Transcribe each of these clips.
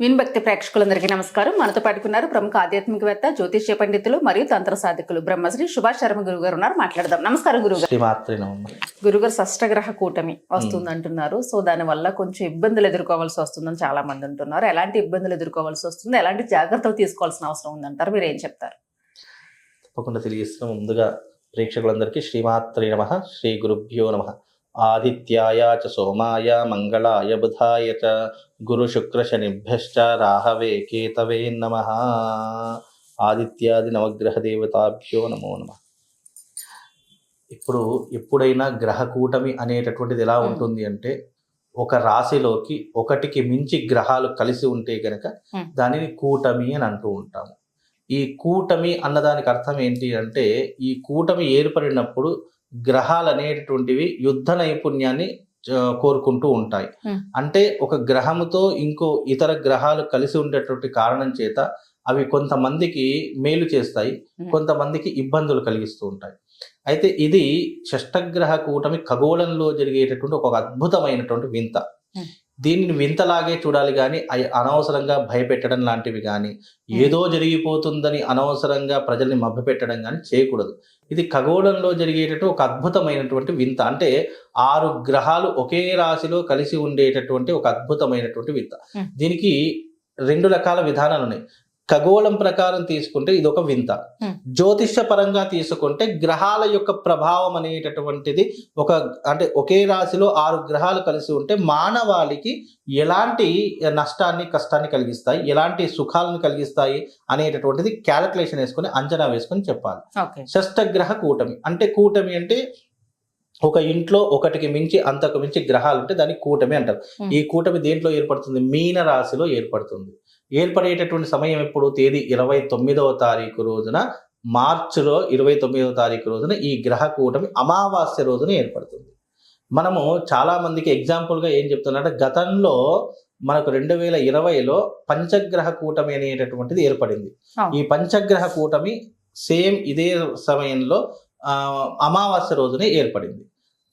విన్భక్తి ప్రేక్షకులందరికీ నమస్కారం. మనతో పాటుకున్నారు ప్రముఖ ఆధ్యాత్మికవేత్త జ్యోతిష్య పండితులు మరియు తంత్ర సాధకులు బ్రహ్మశ్రీ సుభాష్ శర్మ గురువు గారు ఉన్నారు. మాట్లాడదాం. నమస్కారం గురువు గారు శ్రీమాత్రి నమః. గురుగారు షష్టగ్రహ కూటమి వస్తుంది అంటున్నారు. సో దాని వల్ల కొంచెం ఇబ్బందులు ఎదుర్కోవాల్సి వస్తుందని చాలా మంది అంటున్నారు. ఎలాంటి ఇబ్బందులు ఎదుర్కోవాల్సి వస్తుంది? ఎలాంటి జాగ్రత్తలు తీసుకోవాల్సిన అవసరం ఉందంటారు? మీరు ఏం చెప్తారు? తప్పకుండా తెలియజేస్తున్న. ముందుగా ప్రేక్షకులందరికీ శ్రీమాత్రి నమ. శ్రీ గురుభ్యో నమ. ఆదిత్యాయ చ సోమాయ మంగళాయ బుధాయ చ గురు శుక్ర శనిభ్యశ్చ రాహవే కేతవే నమ ఆదిత్యాది నవగ్రహ దేవతాభ్యో నమో నమ ఇప్పుడు ఎప్పుడైనా గ్రహ కూటమి అనేటటువంటిది ఎలా ఉంటుంది అంటే ఒక రాశిలోకి ఒకటికి మించి గ్రహాలు కలిసి ఉంటే గనక Hmm. దానిని కూటమి అని అంటూ ఉంటాము. ఈ కూటమి అన్నదానికి అర్థం ఏంటి అంటే ఈ కూటమి ఏర్పడినప్పుడు గ్రహాలు అనేటటువంటివి యుద్ధ నైపుణ్యాన్ని కోరుకుంటూ ఉంటాయి. అంటే ఒక గ్రహముతో ఇంకో ఇతర గ్రహాలు కలిసి ఉండేటువంటి కారణం చేత అవి కొంతమందికి మేలు చేస్తాయి. కొంతమందికి ఇబ్బందులు కలిగిస్తూ ఉంటాయి అయితే ఇది షష్టగ్రహ కూటమి ఖగోళంలో జరిగేటటువంటి ఒక అద్భుతమైనటువంటి వింత. దీనిని వింతలాగే చూడాలి కానీ అయి అనవసరంగా భయపెట్టడం లాంటివి కానీ ఏదో జరిగిపోతుందని అనవసరంగా ప్రజల్ని మభ్యపెట్టడం కానీ చేయకూడదు ఇది ఖగోళంలో జరిగేటట్టు ఒక అద్భుతమైనటువంటి వింత. అంటే ఆరు గ్రహాలు ఒకే రాశిలో కలిసి ఉండేటటువంటి ఒక అద్భుతమైనటువంటి వింత. దీనికి రెండు రకాల విధానాలు ఉన్నాయి ఖగోళం ప్రకారం తీసుకుంటే ఇది ఒక వింత. Hmm. జ్యోతిష్య పరంగా తీసుకుంటే గ్రహాల యొక్క ప్రభావం అనేటటువంటిది ఒక అంటే ఒకే రాశిలో ఆరు గ్రహాలు కలిసి ఉంటే మానవాళికి ఎలాంటి నష్టాన్ని కష్టాన్ని కలిగిస్తాయి ఎలాంటి సుఖాలను కలిగిస్తాయి అనేటటువంటిది క్యాలిక్యులేషన్ వేసుకొని అంచనా వేసుకొని చెప్పాలి. షష్టగ్రహ కూటమి. అంటే కూటమి అంటే ఒక ఇంట్లో ఒకటికి మించి అంతకు మించి గ్రహాలు ఉంటే దాన్ని కూటమి అంటారు. Hmm. ఈ కూటమి దేంట్లో ఏర్పడుతుంది? మీన రాశిలో ఏర్పడుతుంది. ఏర్పడేటటువంటి సమయం ఎప్పుడు? తేదీ ఇరవై తొమ్మిదవ తారీఖు రోజున మార్చిలో ఇరవై తొమ్మిదవ తారీఖు రోజున ఈ గ్రహ కూటమి అమావాస్య రోజున ఏర్పడుతుంది. మనము చాలా మందికి ఎగ్జాంపుల్గా ఏం చెప్తున్నారంటే గతంలో మనకు రెండు వేల ఇరవైలో పంచగ్రహ కూటమి అనేటటువంటిది ఏర్పడింది. ఈ పంచగ్రహ కూటమి సేమ్ ఇదే సమయంలో అమావాస్య రోజునే ఏర్పడింది.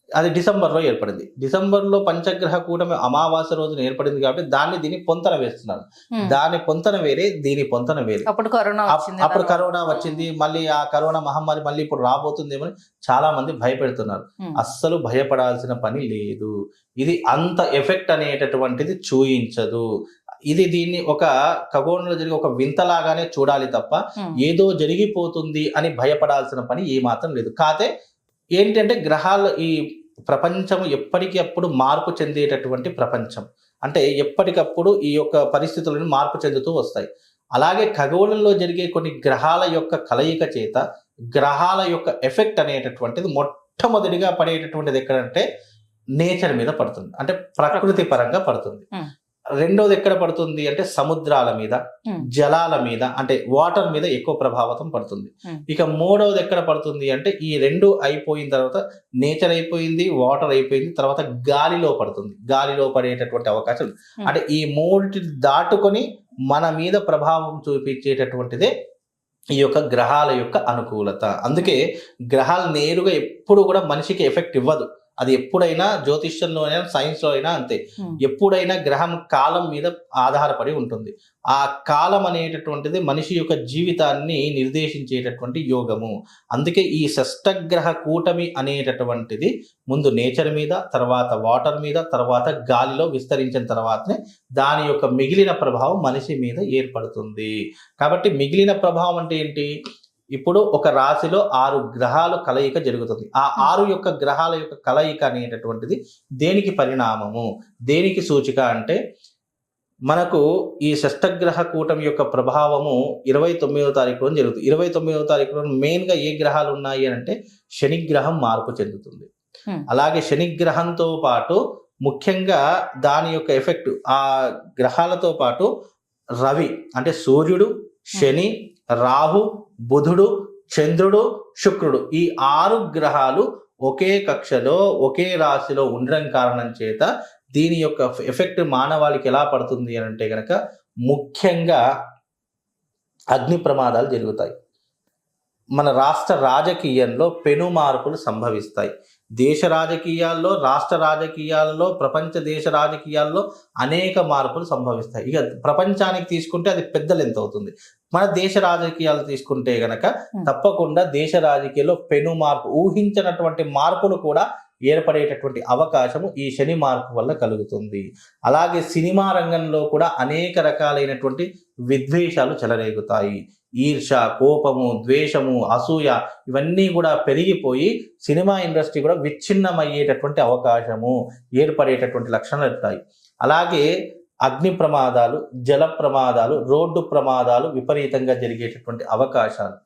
అది డిసెంబర్లో ఏర్పడింది డిసెంబర్లో పంచగ్రహ కూటమి అమావాస్య రోజున ఏర్పడింది కాబట్టి దాన్ని దీన్ని పొంతన వేస్తున్నారు. దాని పొంతన వేరే దీని పొంతన వేరే అప్పుడు కరోనా అప్పుడు. కరోనా వచ్చింది మళ్ళీ ఆ కరోనా మహమ్మారి మళ్ళీ ఇప్పుడు రాబోతుందేమో అని చాలా మంది భయపెడుతున్నారు. అస్సలు భయపడాల్సిన పని లేదు ఇది అంత ఎఫెక్ట్ అనేటటువంటిది చూయించదు ఇది దీన్ని ఒక ఖగోళంలో జరిగే ఒక వింతలాగానే చూడాలి తప్ప. ఏదో జరిగిపోతుంది అని భయపడాల్సిన పని ఏమాత్రం లేదు కాతే ఏంటంటే గ్రహాలు ఈ ప్రపంచం ఎప్పటికప్పుడు మార్పు చెందేటటువంటి ప్రపంచం. అంటే ఎప్పటికప్పుడు ఈ యొక్క పరిస్థితులను మార్పు చెందుతూ వస్తాయి. అలాగే ఖగోళంలో జరిగే కొన్ని గ్రహాల యొక్క కలయిక చేత గ్రహాల యొక్క ఎఫెక్ట్ అనేటటువంటిది మొట్టమొదటిగా పడేటటువంటిది ఎక్కడంటే నేచర్ మీద పడుతుంది. అంటే ప్రకృతి పరంగా పడుతుంది. రెండోది ఎక్కడ పడుతుంది అంటే సముద్రాల మీద. జలాల మీద అంటే వాటర్ మీద ఎక్కువ ప్రభావితం పడుతుంది. ఇక మూడవది ఎక్కడ పడుతుంది అంటే ఈ రెండు అయిపోయిన తర్వాత నేచర్ అయిపోయింది వాటర్ అయిపోయింది తర్వాత గాలిలో పడుతుంది గాలిలో పడేటటువంటి అవకాశం. అంటే ఈ మూడిటి దాటుకొని మన మీద ప్రభావం చూపించేటటువంటిదే ఈ యొక్క గ్రహాల యొక్క అనుకూలత అందుకే గ్రహాలు నేరుగా ఎప్పుడు కూడా మనిషికి ఎఫెక్ట్ ఇవ్వదు అది ఎప్పుడైనా జ్యోతిష్యంలో అయినా సైన్స్లో అయినా అంతే. ఎప్పుడైనా గ్రహం కాలం మీద ఆధారపడి ఉంటుంది. ఆ కాలం అనేటటువంటిది మనిషి యొక్క జీవితాన్ని నిర్దేశించేటటువంటి యోగము. అందుకే ఈ షష్టగ్రహ కూటమి అనేటటువంటిది ముందు నేచర్ మీద తర్వాత వాటర్ మీద తర్వాత గాలిలో విస్తరించిన తర్వాతనే దాని యొక్క మిగిలిన ప్రభావం మనిషి మీద ఏర్పడుతుంది. కాబట్టి మిగిలిన ప్రభావం అంటే ఏంటి? ఇప్పుడు ఒక రాశిలో ఆరు గ్రహాలు కలయిక జరుగుతుంది. ఆ ఆరు యొక్క గ్రహాల యొక్క కలయిక అనేటటువంటిది దేనికి పరిణామము? దేనికి సూచిక అంటే మనకు ఈ షష్టగ్రహ కూటమి యొక్క ప్రభావము ఇరవై తొమ్మిదవ తారీఖు రోజు జరుగుతుంది. ఇరవై తొమ్మిదవ తారీఖు రోజు మెయిన్గా ఏ గ్రహాలు ఉన్నాయి అని అంటే శనిగ్రహం మార్పు చెందుతుంది. Hmm. అలాగే శనిగ్రహంతో పాటు ముఖ్యంగా దాని యొక్క ఎఫెక్ట్ ఆ గ్రహాలతో పాటు రవి అంటే సూర్యుడు శని రాహు బుధుడు చంద్రుడు శుక్రుడు ఈ ఆరు గ్రహాలు ఒకే కక్షలో ఒకే రాశిలో ఉండడం కారణం చేత దీని యొక్క ఎఫెక్ట్ మానవాళికి ఎలా పడుతుంది అని అంటే కనుక ముఖ్యంగా అగ్ని ప్రమాదాలు జరుగుతాయి. మన రాష్ట్ర రాజకీయంలో పెను మార్పులు సంభవిస్తాయి. దేశ రాజకీయాల్లో రాష్ట్ర రాజకీయాలలో ప్రపంచ దేశ రాజకీయాల్లో అనేక మార్పులు సంభవిస్తాయి. ఇక ప్రపంచానికి తీసుకుంటే అది పెద్ద లెంత్ అవుతుంది. మన దేశ రాజకీయాలు తీసుకుంటే గనక Hmm. తప్పకుండా దేశ రాజకీయాల్లో పెను మార్పు ఊహించినటువంటి మార్పులు కూడా ఏర్పడేటటువంటి అవకాశము ఈ శని మార్పు వల్ల కలుగుతుంది. అలాగే సినిమా రంగంలో కూడా అనేక రకాలైనటువంటి విద్వేషాలు చెలరేగుతాయి. ఈర్ష కోపము ద్వేషము అసూయ ఇవన్నీ కూడా పెరిగిపోయి సినిమా ఇండస్ట్రీ కూడా విచ్ఛిన్నమయ్యేటటువంటి అవకాశము ఏర్పడేటటువంటి లక్షణాలు ఉంటాయి అలాగే అగ్ని ప్రమాదాలు జల ప్రమాదాలు రోడ్డు ప్రమాదాలు విపరీతంగా జరిగేటటువంటి అవకాశాలు.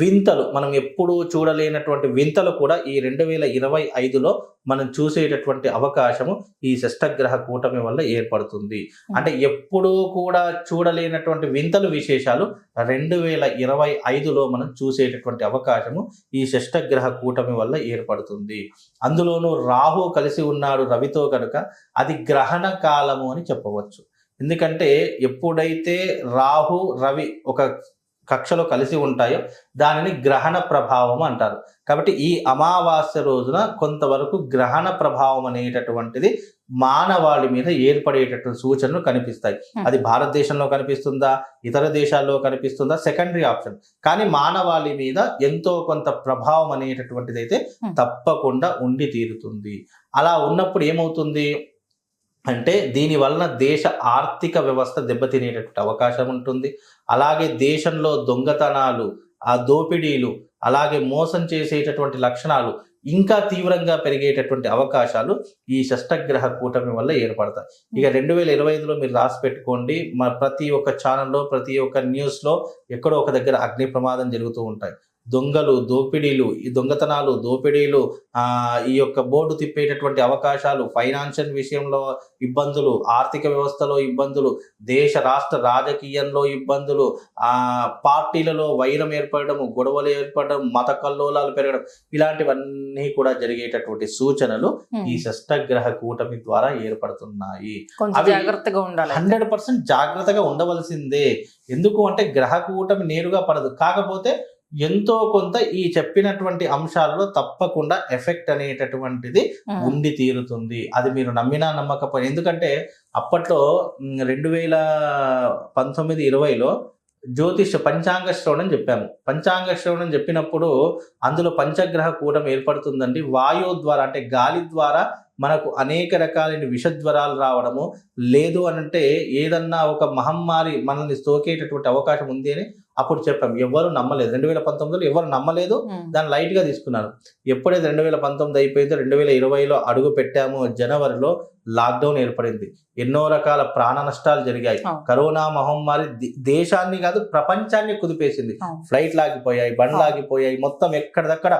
వింతలు మనం ఎప్పుడూ చూడలేనటువంటి వింతలు కూడా ఈ రెండు వేల ఇరవై ఐదులో మనం చూసేటటువంటి అవకాశము ఈ షష్టగ్రహ కూటమి వల్ల ఏర్పడుతుంది. అంటే ఎప్పుడూ కూడా చూడలేనటువంటి వింతలు విశేషాలు రెండు వేల ఇరవై ఐదులో మనం చూసేటటువంటి అవకాశము ఈ షష్టగ్రహ కూటమి వల్ల ఏర్పడుతుంది. అందులోనూ రాహు కలిసి ఉన్నాడు రవితో కనుక అది గ్రహణ కాలము అని చెప్పవచ్చు. ఎందుకంటే ఎప్పుడైతే రాహు రవి ఒక కక్షలో కలిసి ఉంటాయో దానిని గ్రహణ ప్రభావం అంటారు. కాబట్టి ఈ అమావాస్య రోజున కొంతవరకు గ్రహణ ప్రభావం అనేటటువంటిది మానవాళి మీద ఏర్పడేటటువంటి సూచనలు కనిపిస్తాయి. Hmm. అది భారతదేశంలో కనిపిస్తుందా? ఇతర దేశాల్లో కనిపిస్తుందా? Secondary option. కానీ మానవాళి మీద ఎంతో కొంత ప్రభావం అనేటటువంటిది అయితే Hmm. తప్పకుండా ఉండి తీరుతుంది. అలా ఉన్నప్పుడు ఏమవుతుంది? అంటే దీని వలన దేశ ఆర్థిక వ్యవస్థ దెబ్బతినేటటువంటి అవకాశం ఉంటుంది. అలాగే దేశంలో దొంగతనాలు ఆ దోపిడీలు అలాగే మోసం చేసేటటువంటి లక్షణాలు ఇంకా తీవ్రంగా పెరిగేటటువంటి అవకాశాలు ఈ షష్టగ్రహ కూటమి వల్ల ఏర్పడతాయి. ఇక రెండు వేల ఇరవై ఐదులో మీరు రాసి పెట్టుకోండి. ప్రతి ఒక్క ఛానల్లో ప్రతి ఒక్క న్యూస్లో ఎక్కడో ఒక దగ్గర అగ్ని ప్రమాదం జరుగుతూ ఉంటాయి. దొంగలు దోపిడీలు ఈ దొంగతనాలు దోపిడీలు ఆ ఈ యొక్క బోర్డు తిప్పేటటువంటి అవకాశాలు ఫైనాన్షియల్ విషయంలో ఇబ్బందులు ఆర్థిక వ్యవస్థలో ఇబ్బందులు దేశ రాష్ట్ర రాజకీయంలో ఇబ్బందులు ఆ పార్టీలలో వైరం ఏర్పడము గొడవలు ఏర్పడడం మత కల్లోలాలు పెరగడం ఇలాంటివన్నీ కూడా జరిగేటటువంటి సూచనలు. ఈ షష్టగ్రహ కూటమి ద్వారా ఏర్పడుతున్నాయి. జాగ్రత్తగా ఉండాలి హండ్రెడ్ పర్సెంట్ జాగ్రత్తగా ఉండవలసిందే. ఎందుకు అంటే గ్రహ కూటమి నేరుగా పడదు. కాకపోతే ఎంతో కొంత ఈ చెప్పినటువంటి అంశాల్లో తప్పకుండా ఎఫెక్ట్ అనేటటువంటిది. ఉండి తీరుతుంది. అది మీరు నమ్మినా నమ్మకపోయినా. ఎందుకంటే అప్పట్లో రెండు వేల పంతొమ్మిది ఇరవైలో జ్యోతిష పంచాంగ శ్రవణం చెప్పాము. పంచాంగ శ్రవణం చెప్పినప్పుడు అందులో పంచగ్రహ కూటం ఏర్పడుతుందండి. వాయువు ద్వారా అంటే గాలి ద్వారా మనకు అనేక రకాలైన విషజ్వరాలు రావడము. లేదు అనంటే ఏదన్నా ఒక మహమ్మారి మనల్ని సోకేటటువంటి అవకాశం ఉంది అని అప్పుడు చెప్పాం ఎవరు నమ్మలేదు రెండు వేల పంతొమ్మిదిలో ఎవరు నమ్మలేదు. దాన్ని లైట్గా తీసుకున్నారు ఎప్పుడైతే రెండు వేల పంతొమ్మిది అయిపోయిందో రెండు వేల ఇరవైలో అడుగు పెట్టామో జనవరిలో లాక్డౌన్ ఏర్పడింది ఎన్నో రకాల ప్రాణ నష్టాలు జరిగాయి. కరోనా మహమ్మారి దేశాన్ని కాదు ప్రపంచాన్ని కుదిపేసింది. ఫ్లైట్ లాగిపోయాయి బండ్లు. ఆగిపోయాయి మొత్తం ఎక్కడిదక్కడ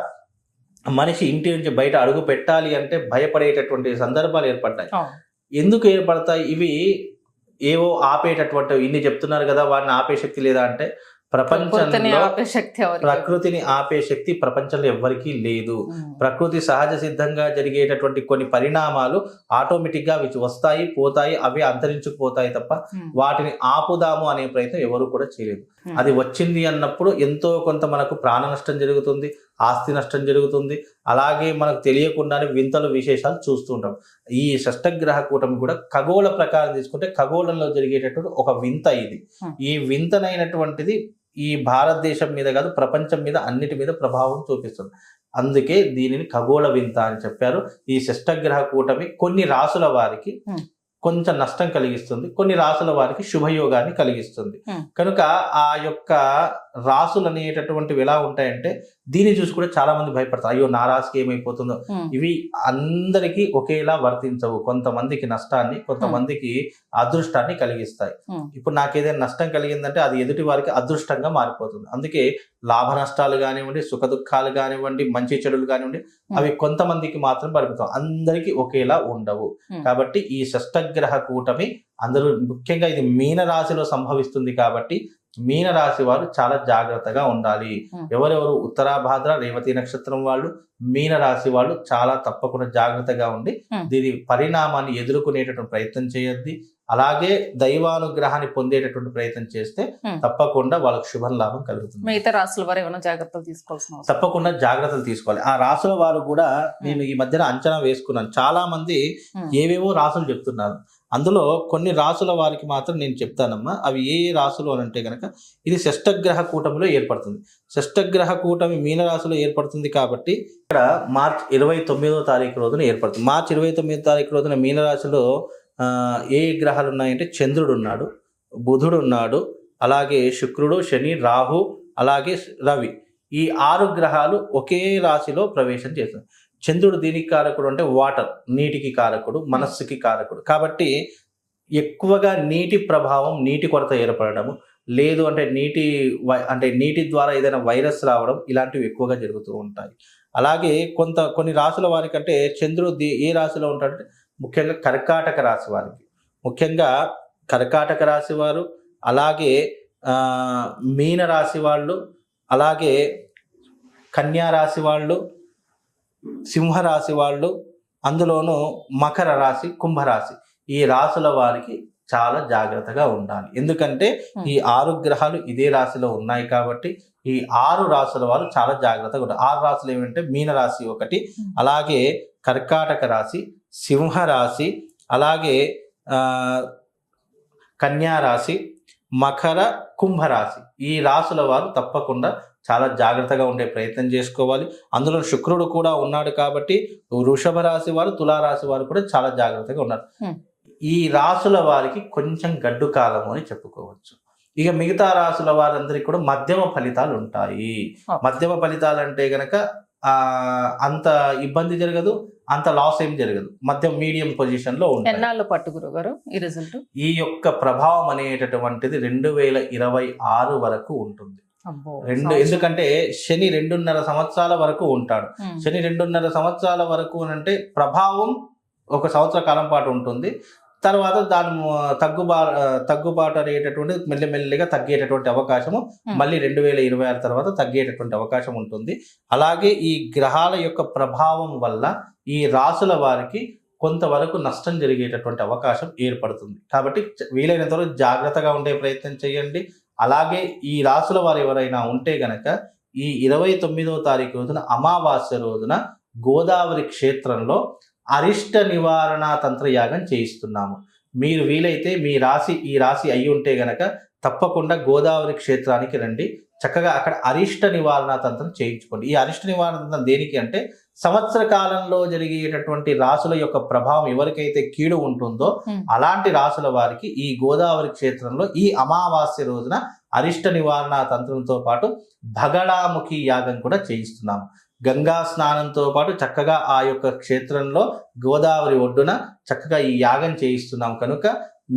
మనిషి ఇంటి నుంచి బయట అడుగు పెట్టాలి అంటే భయపడేటటువంటి సందర్భాలు ఏర్పడ్డాయి. ఎందుకు ఏర్పడతాయి ఇవి ఏవో ఆపేటటువంటి ఇన్ని చెప్తున్నారు కదా వాటిని ఆపే శక్తి లేదా అంటే ప్రపంచంలో? ప్రకృతిని ఆపే శక్తి ప్రపంచంలో ఎవ్వరికీ లేదు. ప్రకృతి సహజ సిద్ధంగా జరిగేటటువంటి కొన్ని పరిణామాలు ఆటోమేటిక్గా వస్తాయి పోతాయి అవి అంతరించుకుపోతాయి తప్ప. వాటిని ఆపుదాము అనే ప్రయత్నం ఎవరు కూడా చేయలేదు. అది వచ్చింది అన్నప్పుడు ఎంతో కొంత మనకు ప్రాణ నష్టం జరుగుతుంది ఆస్తి నష్టం జరుగుతుంది అలాగే మనకు తెలియకుండానే వింతలు విశేషాలు చూస్తుంటాం ఈ షష్టగ్రహ కూటమి కూడా ఖగోళ ప్రకారం తీసుకుంటే ఖగోళంలో జరిగేటటువంటి ఒక వింత ఇది. ఈ వింతనైనటువంటిది ఈ భారతదేశం మీద కాదు ప్రపంచం మీద అన్నిటి మీద ప్రభావం చూపిస్తుంది అందుకే దీనిని ఖగోళ వింత అని చెప్పారు ఈ షష్టగ్రహ కూటమి కొన్ని రాసుల వారికి. కొంచెం నష్టం కలిగిస్తుంది కొన్ని రాసుల వారికి శుభయోగాన్ని కలిగిస్తుంది. కనుక ఆ యొక్క రాసులు అనేటటువంటివి ఎలా ఉంటాయంటే దీన్ని చూసి కూడా చాలా మంది భయపడతారు. అయ్యో నా రాశికి ఏమైపోతుందో. ఇవి అందరికీ ఒకేలా వర్తించవు. కొంతమందికి నష్టాన్ని కొంతమందికి అదృష్టాన్ని కలిగిస్తాయి. ఇప్పుడు నాకు ఏదైనా నష్టం కలిగిందంటే అది ఎదుటి వారికి అదృష్టంగా మారిపోతుంది. అందుకే లాభ నష్టాలు కానివ్వండి సుఖ దుఃఖాలు కానివ్వండి మంచి చెడులు కానివ్వండి అవి కొంతమందికి మాత్రం పరిమితం. అందరికీ ఒకేలా ఉండవు. కాబట్టి ఈ షష్టగ్రహ కూటమి అందరూ ముఖ్యంగా ఇది మీన రాశిలో సంభవిస్తుంది కాబట్టి మీన రాశి వారు చాలా జాగ్రత్తగా ఉండాలి. ఎవరెవరు ఉత్తరాభాద్ర రేవతి నక్షత్రం వాళ్ళు మీన రాశి వాళ్ళు చాలా తప్పకుండా జాగ్రత్తగా ఉండి. దీని పరిణామాన్ని ఎదుర్కొనేటటువంటి ప్రయత్నం చేయొద్ది అలాగే దైవానుగ్రహాన్ని పొందేటటువంటి ప్రయత్నం చేస్తే. తప్పకుండా వాళ్ళకి శుభ లాభం కలుగుతుంది మిగతా రాసుల వారు ఏమైనా జాగ్రత్తలు తీసుకోవాల్సిన తప్పకుండా జాగ్రత్తలు తీసుకోవాలి ఆ రాసుల వారు కూడా నేను ఈ మధ్యన అంచనా వేసుకున్నాను చాలా మంది. ఏవేవో రాసులు చెప్తున్నారు అందులో కొన్ని రాసుల వారికి మాత్రం నేను చెప్తానమ్మా. అవి ఏ ఏ రాసులు అని అంటే కనుక ఇది షష్టగ్రహ కూటమిలో ఏర్పడుతుంది. షష్టగ్రహ కూటమి మీనరాశిలో ఏర్పడుతుంది కాబట్టి ఇక్కడ మార్చ్ ఇరవై తొమ్మిదో తారీఖు రోజున ఏర్పడుతుంది. మార్చ్ ఇరవై తొమ్మిదో తారీఖు రోజున మీనరాశిలో ఏ గ్రహాలు ఉన్నాయంటే చంద్రుడు ఉన్నాడు బుధుడు ఉన్నాడు అలాగే శుక్రుడు శని రాహు అలాగే రవి. ఈ ఆరు గ్రహాలు ఒకే రాశిలో ప్రవేశం చేస్తుంది చంద్రుడు దీనికి కారకుడు అంటే వాటర్ నీటికి కారకుడు మనస్సుకి కారకుడు. కాబట్టి ఎక్కువగా నీటి ప్రభావం నీటి కొరత ఏర్పడము లేదు అంటే నీటి వై- అంటే నీటి ద్వారా ఏదైనా వైరస్ రావడం ఇలాంటివి ఎక్కువగా జరుగుతూ ఉంటాయి. అలాగే కొంత కొన్ని రాసుల వారికంటే చంద్రుడు ఏ రాశిలో ఉంటాడంటే ముఖ్యంగా కర్కాటక రాశి వారికి. ముఖ్యంగా కర్కాటక రాశి వారు అలాగే మీన రాశి వాళ్ళు అలాగే కన్యా రాశి వాళ్ళు సింహరాశి వాళ్ళు అందులోనూ మకర రాశి కుంభరాశి ఈ రాశుల వారికి చాలా జాగ్రత్తగా ఉండాలి ఎందుకంటే. ఈ ఆరు గ్రహాలు ఇదే రాశిలో ఉన్నాయి కాబట్టి ఈ ఆరు రాశుల వారు చాలా జాగ్రత్తగా ఉంటారు ఆరు రాశులు ఏమంటే మీన రాశి ఒకటి. అలాగే కర్కాటక రాశి సింహ రాశి అలాగే కన్యా రాశి మకర కుంభరాశి ఈ రాశుల వారు తప్పకుండా చాలా జాగ్రత్తగా ఉండే ప్రయత్నం చేసుకోవాలి. అందులో శుక్రుడు కూడా ఉన్నాడు కాబట్టి వృషభ రాశి వారు తులారాశి వారు కూడా చాలా జాగ్రత్తగా ఉన్నారు. ఈ రాసుల వారికి కొంచెం గడ్డు కాలము అని చెప్పుకోవచ్చు. ఇక మిగతా రాసుల వారందరికీ కూడా మధ్యమ ఫలితాలు ఉంటాయి. మధ్యమ ఫలితాలు అంటే గనక ఆ అంత ఇబ్బంది జరగదు అంత లాస్ ఏం జరగదు. మధ్య మీడియం పొజిషన్లో ఎన్నాళ్ళు పట్టు గురువు గారు ఈ రిజల్ట్? ఈ యొక్క ప్రభావం అనేటటువంటిది రెండు వేల ఇరవై ఆరు వరకు ఉంటుంది. రెండు. ఎందుకంటే శని రెండున్నర సంవత్సరాల వరకు ఉంటాడు. శని రెండున్నర సంవత్సరాల వరకు అంటే ప్రభావం ఒక సంవత్సర కాలం పాటు ఉంటుంది తర్వాత దాని తగ్గుబా తగ్గుబాటు అనేటటువంటి మెల్లిమెల్లిగా తగ్గేటటువంటి అవకాశము. మళ్ళీ రెండు వేల ఇరవై ఆరు తర్వాత తగ్గేటటువంటి అవకాశం ఉంటుంది అలాగే ఈ గ్రహాల యొక్క ప్రభావం వల్ల ఈ రాసుల వారికి కొంతవరకు నష్టం జరిగేటటువంటి అవకాశం ఏర్పడుతుంది కాబట్టి చ- వీలైనంత వరకు జాగ్రత్తగా ఉండే ప్రయత్నం చేయండి అలాగే ఈ రాసుల వారు ఎవరైనా ఉంటే గనక ఈ ఇరవై తొమ్మిదవ తారీఖు రోజున అమావాస్య రోజున గోదావరి క్షేత్రంలో అరిష్ట నివారణ తంత్ర యాగం చేయిస్తున్నాము. మీరు వీలైతే మీ రాశి ఈ రాశి అయి ఉంటే గనక తప్పకుండా గోదావరి క్షేత్రానికి రండి. చక్కగా అక్కడ అరిష్ట నివారణ తంత్రం చేయించుకోండి. ఈ అరిష్ట నివారణ తంత్రం దేనికి అంటే సంవత్సర కాలంలో జరిగేటటువంటి రాసుల యొక్క ప్రభావం ఎవరికైతే కీడు ఉంటుందో. అలాంటి రాసుల వారికి ఈ గోదావరి క్షేత్రంలో ఈ అమావాస్య రోజున అరిష్ట నివారణ తంత్రంతో పాటు భగళాముఖి యాగం కూడా చేయిస్తున్నాము గంగా స్నానంతో పాటు చక్కగా ఆ యొక్క క్షేత్రంలో గోదావరి ఒడ్డున చక్కగా ఈ యాగం చేయిస్తున్నాం. కనుక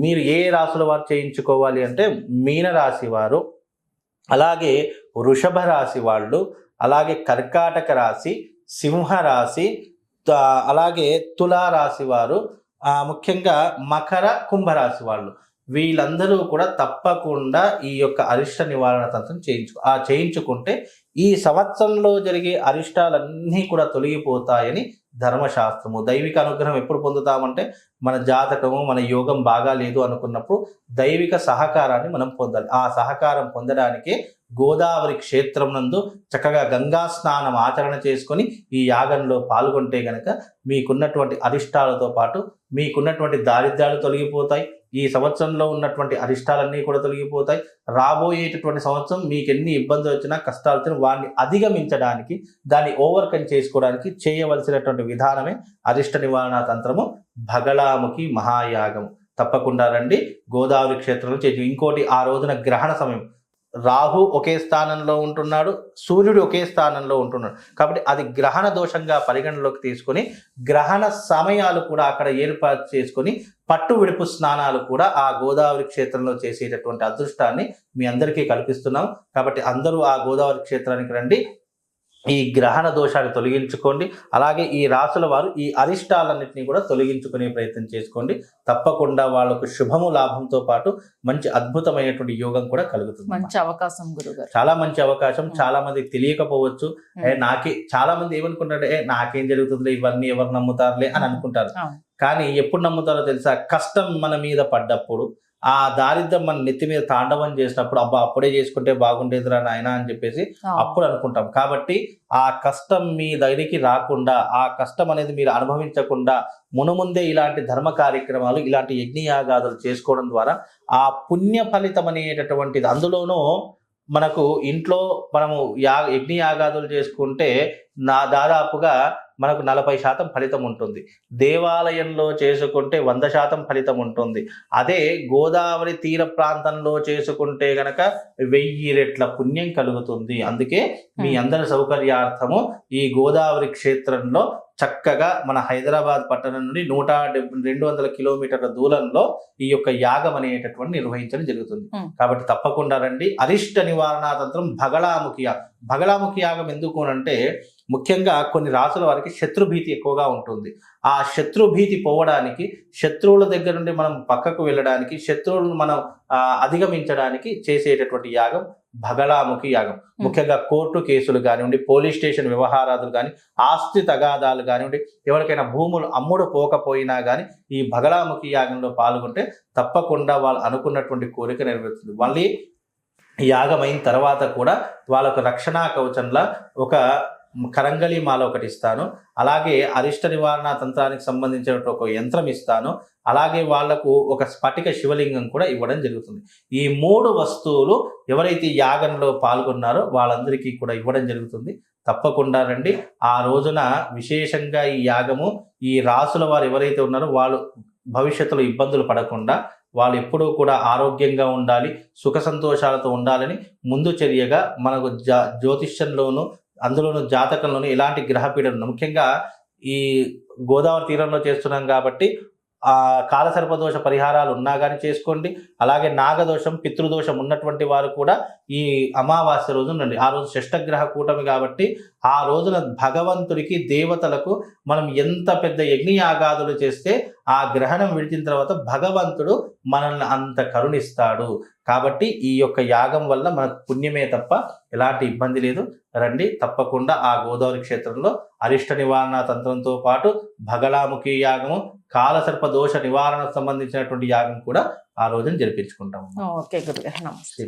మీరు ఏ రాసుల వారు చేయించుకోవాలి అంటే మీన రాశి వారు అలాగే వృషభ రాశి వాళ్ళు అలాగే కర్కాటక రాశి సింహ రాశి అలాగే తులారాశి వారు ముఖ్యంగా మకర కుంభరాశి వాళ్ళు. వీళ్ళందరూ కూడా తప్పకుండా ఈ యొక్క అరిష్ట నివారణ తంత్రం చేయించు ఆ చేయించుకుంటే ఈ సంవత్సరంలో జరిగే అరిష్టాలన్నీ కూడా తొలగిపోతాయని ధర్మశాస్త్రము. దైవిక అనుగ్రహం ఎప్పుడు పొందుతామంటే మన జాతకము మన యోగం బాగా లేదు అనుకున్నప్పుడు దైవిక సహకారాన్ని మనం పొందాలి. ఆ సహకారం పొందడానికి గోదావరి క్షేత్రం నందు చక్కగా గంగా స్నానం ఆచరణ చేసుకొని ఈ యాగంలో పాల్గొంటే గనక మీకున్నటువంటి అరిష్టాలతో పాటు మీకున్నటువంటి దారిద్ర్యాలు తొలగిపోతాయి. ఈ సంవత్సరంలో ఉన్నటువంటి అరిష్టాలన్నీ కూడా తొలగిపోతాయి. రాబోయేటటువంటి సంవత్సరం మీకు ఎన్ని ఇబ్బందులు వచ్చినా కష్టాలు వచ్చినా వాటిని అధిగమించడానికి దాన్ని ఓవర్కమ్ చేసుకోవడానికి చేయవలసినటువంటి విధానమే అరిష్ట నివారణ తంత్రము. భగళాముఖి మహాయాగం. తప్పకుండా రండి. గోదావరి క్షేత్రంలో చేసి ఇంకోటి ఆ రోజున గ్రహణ సమయం. రాహు ఒకే స్థానంలో ఉంటున్నాడు సూర్యుడు ఒకే స్థానంలో ఉంటున్నాడు. కాబట్టి అది గ్రహణ దోషంగా పరిగణలోకి తీసుకొని గ్రహణ సమయాలు కూడా అక్కడ ఏర్పాటు చేసుకొని పట్టు విడుపు స్నానాలు కూడా ఆ గోదావరి క్షేత్రంలో చేసేటటువంటి అదృష్టాన్ని మీ అందరికీ కల్పిస్తున్నాం. కాబట్టి అందరూ ఆ గోదావరి క్షేత్రానికి రండి ఈ గ్రహణ దోషాన్ని తొలగించుకోండి. అలాగే ఈ రాసుల వారు ఈ అరిష్టాలన్నింటినీ కూడా తొలగించుకునే ప్రయత్నం చేసుకోండి. తప్పకుండా వాళ్ళకు శుభము లాభంతో పాటు మంచి అద్భుతమైనటువంటి యోగం కూడా కలుగుతుంది. మంచి అవకాశం గురుగారు. చాలా మంచి అవకాశం. చాలా మందికి తెలియకపోవచ్చు. నాకే చాలా మంది ఏమనుకుంటారు ఏ నాకేం జరుగుతుందిలే ఇవన్నీ ఎవరు నమ్ముతారులే అని అనుకుంటారు. కానీ ఎప్పుడు నమ్ముతారో తెలుసా? కష్టం మన మీద పడ్డప్పుడు ఆ దారిద్రం మన నెత్తి మీద తాండవం చేసినప్పుడు అబ్బా అప్పుడే చేసుకుంటే బాగుండేదిరా నాయన అని చెప్పేసి. అప్పుడు అనుకుంటాం కాబట్టి ఆ కష్టం మీ దగ్గరికి రాకుండా ఆ కష్టం అనేది మీరు అనుభవించకుండా మునుముందే ఇలాంటి ధర్మ కార్యక్రమాలు ఇలాంటి యజ్ఞయాగాదులు చేసుకోవడం ద్వారా ఆ పుణ్య ఫలితం అనేటటువంటిది అందులోనూ మనకు ఇంట్లో మనము యా యజ్ఞయాగాదులు చేసుకుంటే నా దాదాపుగా మనకు నలభై శాతం ఫలితం ఉంటుంది. దేవాలయంలో చేసుకుంటే వంద శాతం ఫలితం ఉంటుంది. అదే గోదావరి తీర ప్రాంతంలో చేసుకుంటే గనక వెయ్యి రెట్ల పుణ్యం కలుగుతుంది. అందుకే మీ. అందరి సౌకర్యార్థము ఈ గోదావరి క్షేత్రంలో చక్కగా మన హైదరాబాద్ పట్టణం నుండి నూట రెండు వందల కిలోమీటర్ల దూరంలో ఈ యొక్క యాగం అనేటటువంటి నిర్వహించడం జరుగుతుంది. కాబట్టి తప్పకుండా రండి. అరిష్ట నివారణ తంత్రం భగళాముఖి యాగం భగళాముఖి యాగం ఎందుకు అంటే ముఖ్యంగా కొన్ని రాసుల వారికి శత్రుభీతి ఎక్కువగా ఉంటుంది. ఆ శత్రుభీతి పోవడానికి శత్రువుల దగ్గర నుండి మనం పక్కకు వెళ్ళడానికి శత్రువులను మనం అధిగమించడానికి చేసేటటువంటి యాగం భగళాముఖి యాగం. ముఖ్యంగా కోర్టు కేసులు కానివ్వండి పోలీస్ స్టేషన్ వ్యవహారాలు కానీ ఆస్తి తగాదాలు కానివ్వండి ఎవరికైనా భూములు అమ్ముడు పోకపోయినా కానీ ఈ భగళాముఖి యాగంలో పాల్గొంటే తప్పకుండా వాళ్ళు అనుకున్నటువంటి కోరిక నెరవేరుతుంది. మళ్ళీ యాగం అయిన తర్వాత కూడా వాళ్ళకు రక్షణా కవచంలా ఒక కరంగళి మాల ఒకటి ఇస్తాను. అలాగే అరిష్ట నివారణ తంత్రానికి సంబంధించిన ఒక యంత్రం ఇస్తాను. అలాగే వాళ్ళకు ఒక స్ఫటిక శివలింగం కూడా ఇవ్వడం జరుగుతుంది. ఈ మూడు వస్తువులు ఎవరైతే యాగంలో పాల్గొన్నారో వాళ్ళందరికీ కూడా ఇవ్వడం జరుగుతుంది. తప్పకుండా రండి. ఆ రోజున విశేషంగా ఈ యాగము ఈ రాసుల వారు ఎవరైతే ఉన్నారో వాళ్ళు భవిష్యత్తులో ఇబ్బందులు పడకుండా వాళ్ళు ఎప్పుడూ కూడా ఆరోగ్యంగా ఉండాలి సుఖ సంతోషాలతో ఉండాలని ముందు చర్యగా మనకు జ్యోతిష్యంలోనూ అందులోను జాతకంలోను ఎలాంటి గ్రహపీడనం ముఖ్యంగా ఈ గోదావరి తీరంలో చేస్తున్నాం కాబట్టి కాలసర్పదోష పరిహారాలు ఉన్నా కానీ చేసుకోండి. అలాగే నాగదోషం పితృదోషం ఉన్నటువంటి వారు కూడా ఈ అమావాస్య రోజు ఉండండి. ఆ రోజు షష్టగ్రహ కూటమి కాబట్టి ఆ రోజున భగవంతుడికి దేవతలకు మనం ఎంత పెద్ద యజ్ఞయాగాదులు చేస్తే ఆ గ్రహణం విడిచిన తర్వాత భగవంతుడు మనల్ని అంత కరుణిస్తాడు. కాబట్టి ఈ యొక్క యాగం వల్ల మనకు పుణ్యమే తప్ప ఎలాంటి ఇబ్బంది లేదు. రండి తప్పకుండా ఆ గోదావరి క్షేత్రంలో అరిష్ట నివారణ తంత్రంతో పాటు భగలాముఖి యాగము కాలసర్ప దోష నివారణకు సంబంధించినటువంటి యాగం కూడా ఆ రోజున జరిపించుకుంటాము ఓకే గురుగారు నమస్తే.